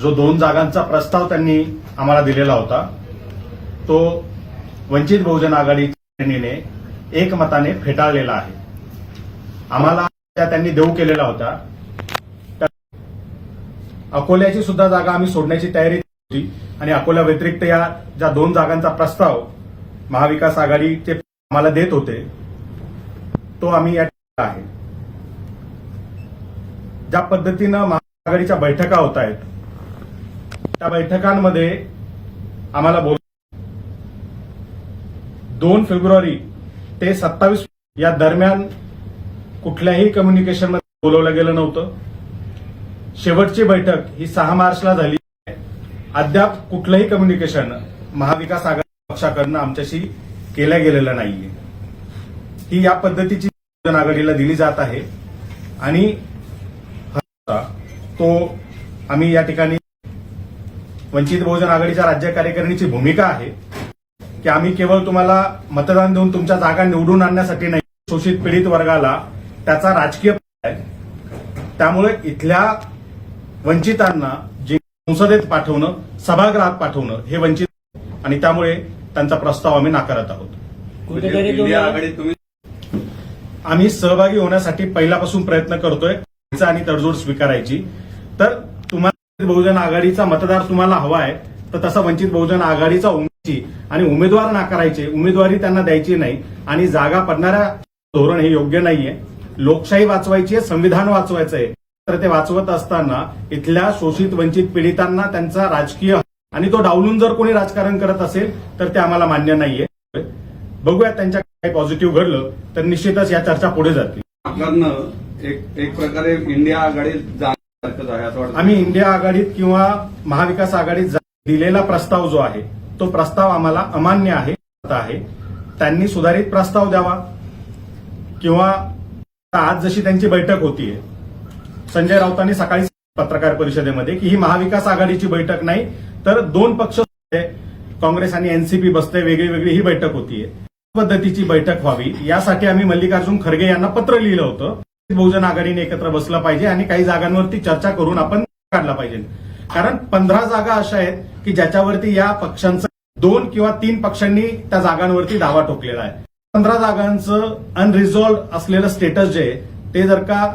जो दोन जागांचा प्रस्ताव त्यांनी आम्हाला दिलेला होता तो वंचित बहुजन आघाडीने एकमताने फेटाळलेला आहे. आम्हाला त्या त्यांनी देऊ केलेला होता अकोल्याची सुद्धा जागा आम्ही सोडण्याची तयारी होती आणि अकोल्या व्यतिरिक्त या ज्या दोन जागांचा प्रस्ताव महाविकास आघाडी ते आम्हाला देत होते तो आम्ही या आहे. ज्या पद्धतीनं महाआघाडीच्या बैठका होत आहेत त्या बैठकांमध्ये आम्हाला बोल. दोन फेब्रुवारी ते सत्तावीस या दरम्यान कुठल्याही कम्युनिकेशनमध्ये बोलवलं गेलं नव्हतं. शेवटची बैठक ही सहा मार्चला झाली. अद्याप कुठलंही कम्युनिकेशन महाविकास आघाडी पक्षाकडनं आमच्याशी केल्या गेलेलं नाहीये. ही या पद्धतीची आघाडीला दिली जात आहे. आणि तो आम्ही या ठिकाणी वंचित बहुजन आघाडीच्या राज्य कार्यकारिणीची भूमिका आहे की आम्ही केवळ तुम्हाला मतदान देऊन तुमच्या जागा निवडून आणण्यासाठी नाही शोषित पीडित वर्गाला त्याचा राजकीय फायदा आहे. त्यामुळे इथल्या वंचितांना जे संसदेत पाठवणं सभागृहात पाठवणं हे वंचित आणि त्यामुळे त्यांचा प्रस्ताव आम्ही नाकारत आहोत. कुठेतरी म्हणजे आम्ही सहभागी होण्यासाठी पहिल्यापासून प्रयत्न करतोय आणि तडजोड स्वीकारायची. तर बहुजन आघाडीचा मतदार तुम्हाला हवा आहे तर तसा वंचित बहुजन आघाडीचा उमेदची आणि उमेदवार नाकारायचे उमेदवारी त्यांना द्यायची नाही आणि जागा पडणाऱ्या धोरण हे योग्य नाहीये. लोकशाही वाचवायची आहे संविधान वाचवायचं आहे. तर ते वाचवत असताना इथल्या शोषित वंचित पीडितांना त्यांचा राजकीय आणि तो डावलून जर कोणी राजकारण करत असेल तर ते आम्हाला मान्य नाहीये. बघूया त्यांच्या काही पॉझिटिव्ह घडलं तर निश्चितच या चर्चा पुढे जातील. एक एक प्रकारे इंडिया आघाडी आम्ही इंडिया आघाडीत किंवा महाविकास आघाडीत दिलेला प्रस्ताव जो आहे तो प्रस्ताव आम्हाला अमान्य आहे आहे. त्यांनी सुधारित प्रस्ताव द्यावा. किंवा आज जशी त्यांची बैठक होतीये संजय राऊतांनी सकाळी पत्रकार परिषदेमध्ये की ही महाविकास आघाडीची बैठक नाही तर दोन पक्ष काँग्रेस आणि एनसीपी बसते वेगळी वेगळी ही बैठक होतीये. पद्धतीची बैठक व्हावी यासाठी आम्ही मल्लिकार्जुन खरगे यांना पत्र लिहिलं होतं. बहुजन आघाडीने एकत्र बसलं पाहिजे आणि काही जागांवरती चर्चा करून आपण काढला पाहिजे. कारण पंधरा जागा अशा आहेत की ज्याच्यावरती या पक्षांचं दोन किंवा तीन पक्षांनी त्या जागांवरती दावा ठोकलेला आहे. पंधरा जागांचं अनरिझॉल्व्ह असलेलं स्टेटस जे आहे ते जर का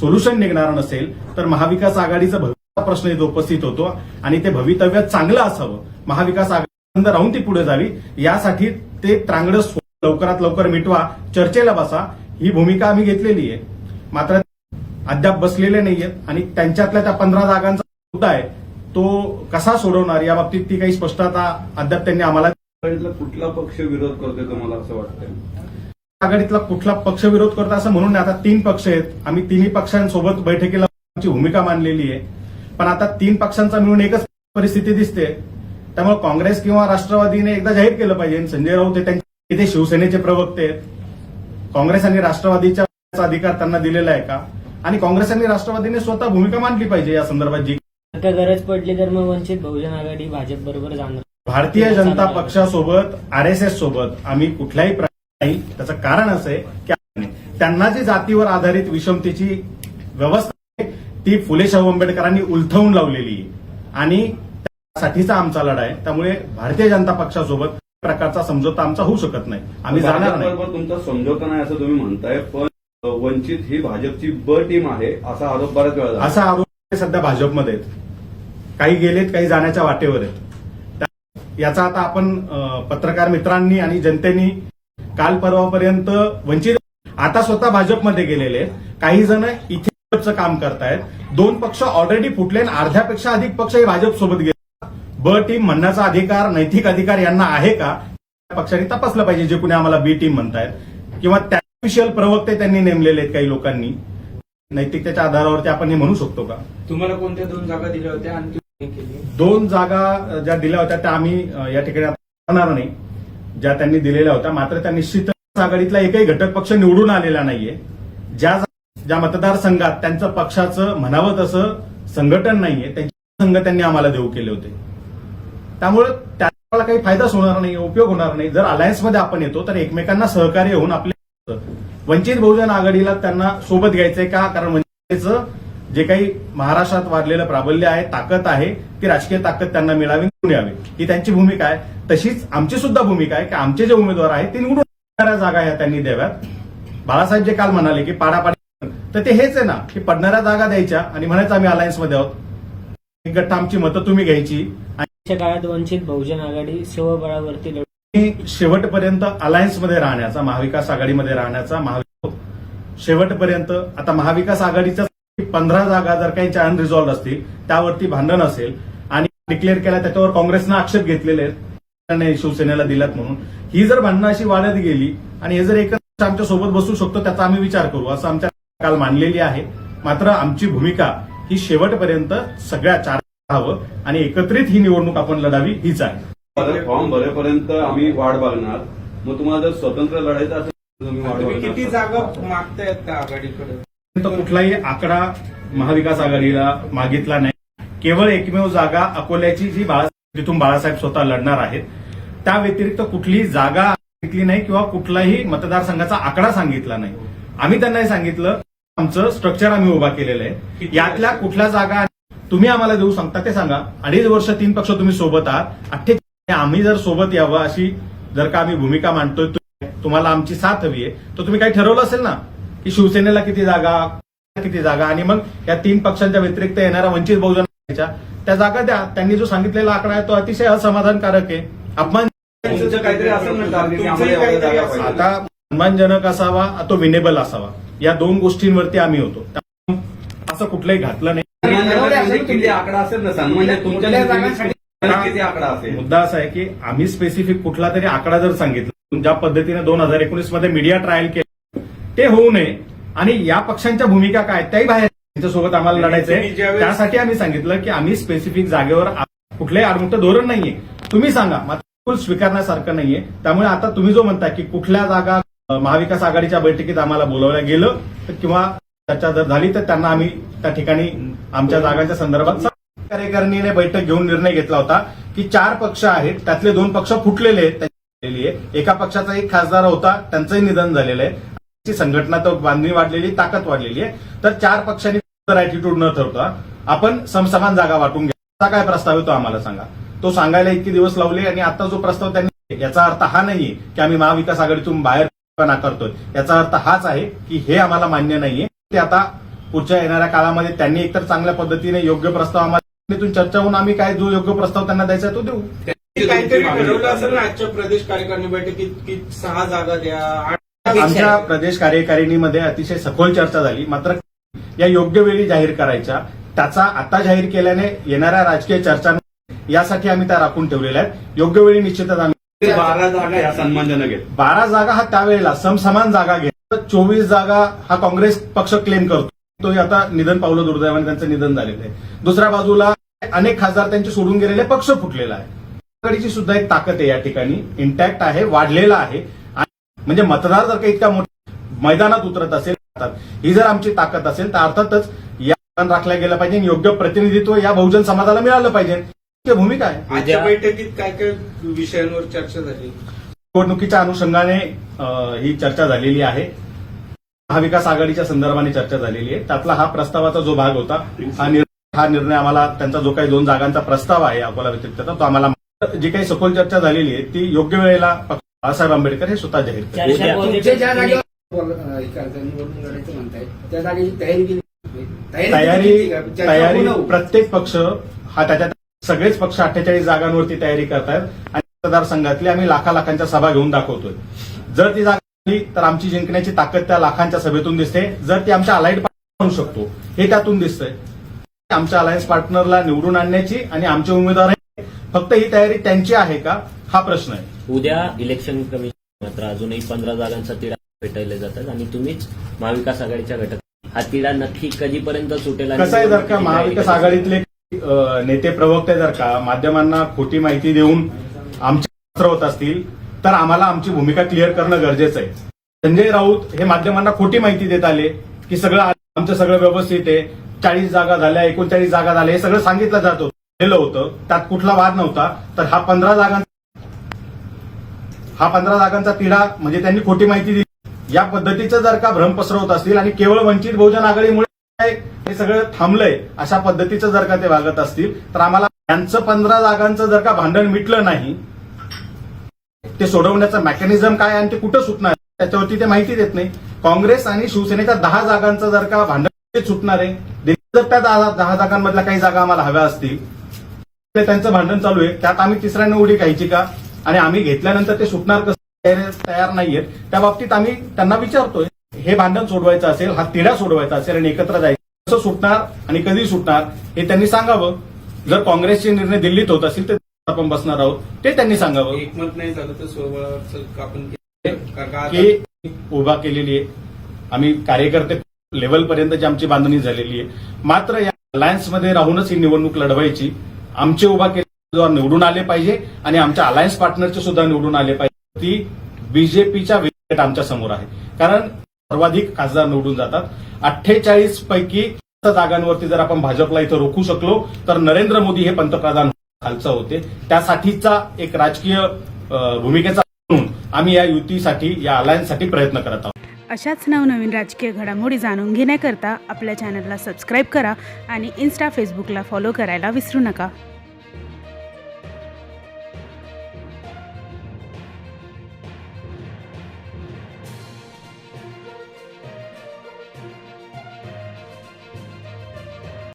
सोल्युशन निघणार नसेल तर महाविकास आघाडीचा भविष्याचा प्रश्न इथं उपस्थित होतो आणि ते भवितव्य चांगलं असावं. महाविकास आघाडी राहून ती पुढे जावी. यासाठी ते त्रांगडं लवकरात लवकर मिटवा चर्चेला बसा. ही भूमिका आम्ही घेतलेली आहे. मात्र अद्याप बसलेले नाहीयेत आणि त्यांच्यातल्या त्या पंधरा जागांचा मुद्दा आहे तो कसा सोडवणार या बाबतीत ती काही स्पष्टता अद्याप त्यांनी आम्हाला कुठला पक्ष विरोध करतोय तुम्हाला असं वाटतंय? आघाडीतला कुठला पक्ष विरोध करतो असं म्हणून नाही. आता तीन पक्ष आहेत. आम्ही तिन्ही पक्षांसोबत बैठकीला आमची भूमिका मांडलेली आहे. पण आता तीन पक्षांचा मिळून एकच परिस्थिती दिसते. त्यामुळे काँग्रेस किंवा राष्ट्रवादीने एकदा जाहीर केलं पाहिजे. संजय राऊत हे त्यांचे इथे शिवसेनेचे प्रवक्ते आहेत. काँग्रेस आणि राष्ट्रवादीचा अधिकार त्यांना दिलेला आहे का? आणि काँग्रेस आणि राष्ट्रवादीने स्वतः भूमिका मांडली पाहिजे या संदर्भात जी आता गरज पडली तर मग वंचित बहुजन आघाडी भाजप बरोबर जाणार. भारतीय जनता पक्षासोबत आरएसएस सोबत आम्ही कुठल्याही प्रकारे नाही. त्याचं कारण असं आहे की त्यांना जी जातीवर आधारित विषमतेची व्यवस्था आहे ती फुले शाहू आंबेडकरांनी उलथवून लावलेली आहे. आणि त्यासाठीचा आमचा लढा आहे. त्यामुळे भारतीय जनता पक्षासोबत प्रकारचा समझोता आमचा होऊ शकत नाही. आम्ही जाणार नाही. तुमचा समझोता नाही असं तुम्ही म्हणताय पण वंचित ही भाजपची ब टीम आहे असा आरोप बऱ्याच वेळा असा आरोप सध्या भाजपमध्ये. आहेत काही गेलेत काही जाण्याच्या वाटेवर आहेत. याचा आता आपण पत्रकार मित्रांनी आणि जनतेनी काल परवापर्यंत वंचित आता स्वतः भाजपमध्ये गेलेले आहेत. काही जण इथे भाजपचं काम करतायत. दोन पक्ष ऑलरेडी फुटले आणि अर्ध्यापेक्षा अधिक पक्ष हे भाजप सोबत गेले. ब टीम म्हणण्याचा अधिकार नैतिक अधिकार यांना आहे का? त्या पक्षांनी तपासलं पाहिजे जे कुणी आम्हाला बी टीम म्हणतायत. किंवा त्या ऑफिशियल प्रवक्ते त्यांनी नेमलेले आहेत काही लोकांनी. नैतिकतेच्या आधारावरती आपण हे म्हणू शकतो का? तुम्हाला कोणत्या दोन जागा दिल्या होत्या? आणि तुम्ही केली? दोन जागा ज्या दिल्या होत्या त्या आम्ही या ठिकाणी करणार नाही. ज्या त्यांनी दिलेल्या होत्या मात्र त्या निश्चितच आघाडीतला एकही घटक पक्ष निवडून आलेला नाहीये. ज्या ज्या मतदारसंघात त्यांचं पक्षाचं म्हणावं तसं संघटन नाहीये त्यांचे संघ त्यांनी आम्हाला देऊ केले होते. त्यामुळे त्याला काही फायदाच होणार नाही उपयोग होणार नाही. जर अलायन्समध्ये आपण येतो तर एकमेकांना सहकार्य होऊन आपले वंचित बहुजन आघाडीला त्यांना सोबत घ्यायचंय का? कारण वंचितचं जे काही महाराष्ट्रात वाढलेलं प्राबल्य आहे ताकद आहे ती राजकीय ताकद त्यांना मिळावी निवडून यावी. ही त्यांची भूमिका आहे. तशीच आमची सुद्धा भूमिका आहे की आमचे जे उमेदवार आहेत ते निवडून येणाऱ्या जागा ह्या त्यांनी द्याव्यात. बाळासाहेब जे काल म्हणाले की पाडापाडी तर ते हेच आहे ना की पडणाऱ्या जागा द्यायच्या आणि म्हणायचं आम्ही अलायन्समध्ये आहोत. एक गठ्ठा आमची मतं तुम्ही घ्यायची आणि काळात वंचित बहुजन आघाडी शिवबळावरती लढ. मी शेवटपर्यंत राहण्याचा महाविकास आघाडीमध्ये राहण्याचा शेवटपर्यंत आता महाविकास आघाडीच्या पंधरा जागा जर काही अनरिझॉल्व्ह असतील त्यावरती भांडण असेल आणि डिक्लेअर केला त्याच्यावर काँग्रेसनं आक्षेप घेतलेले आहेत शिवसेनेला दिलात म्हणून. ही जर भांडणं अशी वाढत गेली आणि हे जर एकच आमच्यासोबत बसू शकतो त्याचा आम्ही विचार करू असं आमच्या काल मानलेली आहे. मात्र आमची भूमिका ही शेवटपर्यंत सगळ्या चार राहावं आणि एकत्रित ही निवडणूक आपण लढावी हीच आहे. फॉर्म भरेपर्यंत आम्ही वाट बघणार. मग तुम्हाला जर स्वतंत्र लढायचं असेल. किती जागा मागतायत त्या आघाडीकडे? कुठलाही आकडा महाविकास आघाडीला मागितला नाही. केवळ एकमेव जागा अकोल्याची जी बाळा जिथून बाळासाहेब स्वतः लढणार आहेत. त्या व्यतिरिक्त कुठलीही जागा सांगितली नाही किंवा कुठलाही मतदारसंघाचा आकडा सांगितला नाही. आम्ही त्यांना हे सांगितलं आमचं स्ट्रक्चर आम्ही उभा केलेलं आहे. यातल्या कुठल्या जागा तुम्ही आम्हाला देऊ सांगता ते सांगा. अडीच वर्ष तीन पक्ष तुम्ही सोबत आहात. अठ्ठेचाळीस आम्ही जर सोबत यावं अशी जर का आम्ही भूमिका मांडतोय तुम्हाला आमची साथ हवी आहे. तर तुम्ही काही ठरवलं असेल ना की शिवसेनेला किती जागा किती जागा आणि मग या तीन पक्षांच्या व्यतिरिक्त येणाऱ्या वंचित बहुजन आघाडीच्या त्या जागा द्या. त्यांनी जो सांगितलेला आकडा आहे तो अतिशय असमाधानकारक आहे. अपमान. आता सन्मानजनक असावा तो विनेबल असावा या दोन गोष्टींवरती आम्ही होतो. असं कुठलंही घातलं नाही. म्हणजे किती आकडा असेल ना सन्मान तुमच्या कुठल्या जागांसाठी? निवडीसाठी किती आकडा असेल? मुद्दा असा आहे की आम्ही स्पेसिफिक कुठला तरी आकडा जर सांगितला ज्या पद्धतीने दोन हजार एकोणीसमध्ये मीडिया ट्रायल केलं ते होऊ नये. आणि या पक्षांच्या भूमिका काय त्याही बाहेर त्यांच्यासोबत आम्हाला तुम्ही लढायचंय. ज्यावेळेस- त्यासाठी आम्ही सांगितलं की आम्ही स्पेसिफिक जागेवर कुठलंही आडमुठं धोरण नाहीये. तुम्ही सांगा मात्र बिलकुल स्वीकारण्यासारखं नाहीये. त्यामुळे आता तुम्ही जो म्हणता की कुठल्या जागा महाविकास आघाडीच्या बैठकीत आम्हाला बोलवल्या गेलं तर किंवा चर्चा जर झाली तर त्यांना आम्ही त्या ठिकाणी आमच्या जागाच्या संदर्भात कार्यकारिणीने बैठक घेऊन निर्णय घेतला होता की चार पक्ष आहेत त्यातले दोन पक्ष फुटलेले आहेत एका पक्षाचा एक खासदार होता त्यांचंही निधन झालेलं आहे. संघटना तर बांधणी वाढलेली ताकद वाढलेली आहे. तर चार पक्षांनी अॅटिट्यूड न ठरवता आपण समसमान जागा वाटून घ्या. काय प्रस्ताव येतो आम्हाला सांगा? तो सांगायला इतके दिवस लावले आणि आता जो प्रस्ताव त्यांनी याचा अर्थ हा नाहीये की आम्ही महाविकास आघाडीतून बाहेर नाकारतोय याचा अर्थ हाच आहे की हे आम्हाला मान्य नाहीये. ते आता पुढच्या येणाऱ्या काळामध्ये त्यांनी एकतर चांगल्या पद्धतीने योग्य प्रस्ताव आम्हाला चर्चा होऊन आम्ही काय जो योग्य प्रस्ताव त्यांना द्यायचा तो देऊ. काहीतरी ठरवलं असेल ना आजच्या प्रदेश कार्यकारिणी बैठकीत की सहा जागा द्या. आठ आमच्या प्रदेश कार्यकारिणीमध्ये अतिशय सखोल चर्चा झाली. मात्र या योग्य वेळी जाहीर करायच्या त्याचा आता जाहीर केल्याने येणाऱ्या राजकीय चर्चांना यासाठी आम्ही त्या राखून ठेवलेल्या आहेत. योग्य वेळी निश्चितच आम्ही बारा जागा या सन्मानजनक आहेत. बारा जागा हा त्यावेळेला समसमान जागा घेत चोवीस जागा हा काँग्रेस पक्ष क्लेम करतो. तो आता निधन पावलं दुर्दैवाने त्यांचं निधन झालेलं आहे. दुसऱ्या बाजूला अनेक खासदार त्यांचे सोडून गेलेले पक्ष फुटलेला आहे. आघाडीची सुद्धा एक ताकद आहे या ठिकाणी इंटॅक्ट आहे वाढलेला आहे. आणि म्हणजे मतदार जर का इतका मोठा मैदानात उतरत असेल ही जर आमची ताकद असेल तर अर्थातच या राखल्या गेलं पाहिजे आणि योग्य प्रतिनिधित्व या बहुजन समाजाला मिळालं पाहिजे. भूमिका आहे. आजच्या बैठकीत काय काय विषयांवर चर्चा झाली? निवडणुकीच्या अनुषंगाने ही चर्चा झालेली आहे. महाविकास आघाडीच्या संदर्भाने चर्चा झालेली आहे. त्यातला हा प्रस्तावाचा जो भाग होता हा निर्णय हा निर्णय आम्हाला त्यांचा जो काही दोन जागांचा प्रस्ताव आहे अकोला व्यतिरिक्तचा तो आम्हाला जी काही सखोल चर्चा झालेली आहे ती योग्य वेळेला पक्ष- बाळासाहेब आंबेडकर हे स्वतः जाहीर केली तयारी तयारी. प्रत्येक पक्ष हा त्याच्यात सगळेच पक्ष अठ्ठेचाळीस जागांवरती तयारी करतायत. आणि मतदारसंघातली आम्ही लाखा लाखांच्या सभा घेऊन दाखवतोय. जर ती जागा तर आमची जिंकण्याची ताकद त्या लाखांच्या सभेतून दिसते. जर ती आमच्या अलाइड म्हणू शकतो हे त्यातून दिसतंय. आमच्या अलायन्स पार्टनरला निवडून आणण्याची आणि आमचे उमेदवार फक्त ही तयारी त्यांची आहे का? हा प्रश्न आहे. उद्या इलेक्शन कमिशन मात्र अजूनही पंधरा जागांचा तिढा पेटायले जातात आणि तुम्हीच महाविकास आघाडीच्या घटक. हा तिढा नक्की कधीपर्यंत सुटेल कसं आहे जर का महाविकास आघाडीतले नेते प्रवक्ते जर का माध्यमांना खोटी माहिती देऊन आमचे होत असतील तर आम्हाला आमची भूमिका क्लिअर करणं गरजेचं आहे. संजय राऊत हे माध्यमांना खोटी माहिती देत आले की सगळं आमचं सगळं व्यवस्थित आहे. चाळीस जागा झाल्या एकोणचाळीस जागा झाल्या हे सगळं सांगितलं जात होतं. होतं. त्यात कुठला वाद नव्हता. तर हा पंधरा जागांचा हा पंधरा जागांचा तिढा म्हणजे त्यांनी खोटी माहिती दिली. या पद्धतीचं जर का भ्रम पसरवत असतील आणि केवळ वंचित बहुजन आघाडीमुळे हे सगळं थांबलंय अशा पद्धतीचं जर का ते वागत असतील तर आम्हाला त्यांचं पंधरा जागांचं जर का भांडण मिटलं नाही ते सोडवण्याचं मेकॅनिझम काय आणि ते कुठं सुटणार त्याच्यावरती ते माहिती देत नाही. काँग्रेस आणि शिवसेनेच्या दहा जागांचा जर का भांडण सुटणार आहे जर त्या दहा जागांमधल्या काही जागा आम्हाला हव्या असतील ते त्यांचं भांडण चालू आहे. त्यात आम्ही तिसऱ्या उडी घ्यायची का? आणि आम्ही घेतल्यानंतर ते सुटणार कसं? तयार- तयार नाहीये त्या बाबतीत आम्ही त्यांना विचारतोय हे भांडण सोडवायचं असेल हा तिढा सोडवायचा असेल आणि एकत्र जायचं कसं सुटणार आणि कधी सुटणार हे त्यांनी सांगावं. जर काँग्रेसचे निर्णय दिल्लीत होत असतील तर आपण बसणार आहोत ते त्यांनी सांगावं. एकमत नाही झालं तर स्वबळावर आपण का उभा केलेली आहे. आम्ही कार्यकर्ते लेवलपर्यंत जी आमची बांधणी झालेली आहे. मात्र या अलायन्समध्ये राहूनच ही निवडणूक लढवायची. आमचे उभा केले निवडून आले पाहिजे आणि आमच्या अलायन्स पार्टनरचे सुद्धा निवडून आले पाहिजे. ती बीजेपीच्या विकेट आमच्यासमोर आहे. कारण सर्वाधिक खासदार निवडून जातात. अठ्ठेचाळीस पैकी जागांवरती जर आपण भाजपला इथं रोखू शकलो तर नरेंद्र मोदी हे पंतप्रधान खालचं होते. त्यासाठीचा एक राजकीय भूमिकेचा म्हणून आम्ही या युतीसाठी या अलायन्ससाठी प्रयत्न करत आहोत. अशाच नवनवीन राजकीय घडामोडी जाणून घेण्याकरता आपल्या चॅनलला सबस्क्राईब करा आणि इन्स्टा फेसबुकला फॉलो करायला विसरू नका.